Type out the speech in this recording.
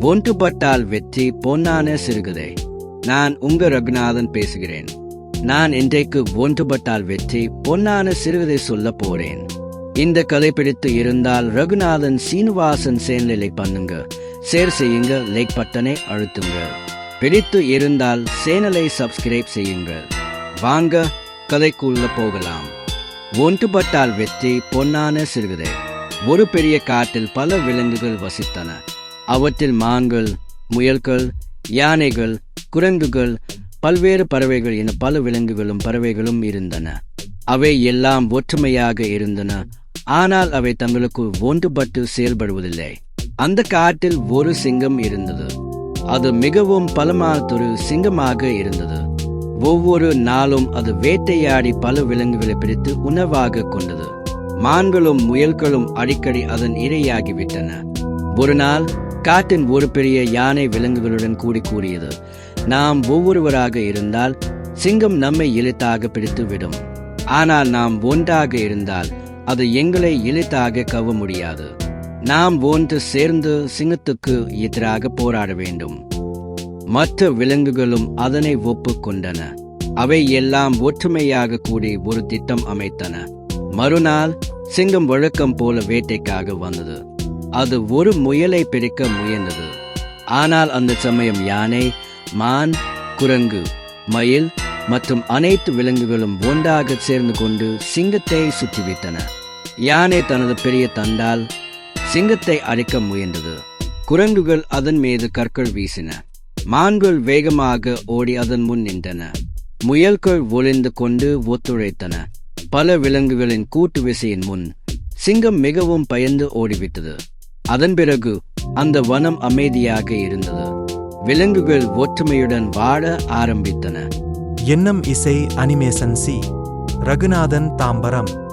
ஒன்றுபட்டால் வெற்றி பொன்னான சிறுகதை. நான் உங்க ரகுநாதன் பேசுகிறேன். நான் இன்றைக்கு ஒன்றுபட்டால் வெற்றி பொன்னான சிறுகதை சொல்ல போறேன். இந்த கதை பிடித்து இருந்தால் ரகுநாதன் சீனிவாசன் சேனலை பண்ணுங்க. ஷேர் செய்யுங்க லைக் பட்டனை அழுத்துங்க. பிடித்து இருந்தால் சேனலை சப்ஸ்கிரைப் செய்யுங்க. வாங்க கதைக்குள்ள போகலாம். ஒன்றுபட்டால் வெற்றி பொன்னான சிறுகதை. ஒரு பெரிய காட்டில் பல விலங்குகள் வசித்தன. அவற்றில் மான்கள் முயல்கள் யானைகள் குரங்குகள் பல்வேறு பறவைகள் என பல விலங்குகளும் பறவைகளும் இருந்தன. அவை எல்லாம் ஒற்றுமையாக இருந்தன. ஆனால் அவை தங்களுக்கு ஒன்றுபட்டு செயல்படுவதில்லை. அந்த காட்டில் ஒரு சிங்கம் இருந்தது. அது மிகவும் பலமானதொரு சிங்கமாக இருந்தது. ஒவ்வொரு நாளும் அது வேட்டையாடி பல விலங்குகளை பிடித்து உணவாக கொண்டது. மான்களும் முயல்களும் அடிக்கடி அதன் இரையாகிவிட்டன ஒரு நாள் காட்டின் ஒரு பெரிய யானை விலங்குகளுடன் கூடி கூறியது நாம் ஒவ்வொருவராக இருந்தால் சிங்கம் நம்மை இழுத்தாக பிடித்து விடும் ஆனால் நாம் ஒன்றாக இருந்தால் அது எங்களை இழுத்தாக கவ முடியாது. நாம் ஒன்று சேர்ந்து சிங்கத்துக்கு எதிராக போராட வேண்டும். மற்ற விலங்குகளும் அதனை ஒப்புக்கொண்டன அவை எல்லாம் ஒற்றுமையாக கூடி ஒரு திட்டம் அமைத்தன. மறுநாள் சிங்கம் வழக்கம் போல வேட்டைக்காக வந்தது. அது ஒரு முயலை பிடிக்க முயன்றது. ஆனால் அந்த சமயம் யானை மான் குரங்கு மயில் மற்றும் அனைத்து விலங்குகளும் ஒன்றாக சேர்ந்து கொண்டு சிங்கத்தை சுற்றிவிட்டன. யானை தனது பெரிய தண்டால் சிங்கத்தை அடிக்க முயன்றது. குரங்குகள் அதன் மீது கற்கள் வீசின. மான்கள் வேகமாக ஓடி அதன் முன் நின்றன. முயல்கள் ஒளிந்து கொண்டு ஒத்துழைத்தன. பல விலங்குகளின் கூட்டு விசையின் முன் சிங்கம் மிகவும் பயந்து ஓடிவிட்டது. அதன் பிறகு அந்த வனம் அமைதியாக இருந்தது. விலங்குகள் ஒற்றுமையுடன் வாழ ஆரம்பித்தன. எண்ணம் இசை அனிமேசன் சி. ரகுநாதன் தாம்பரம்.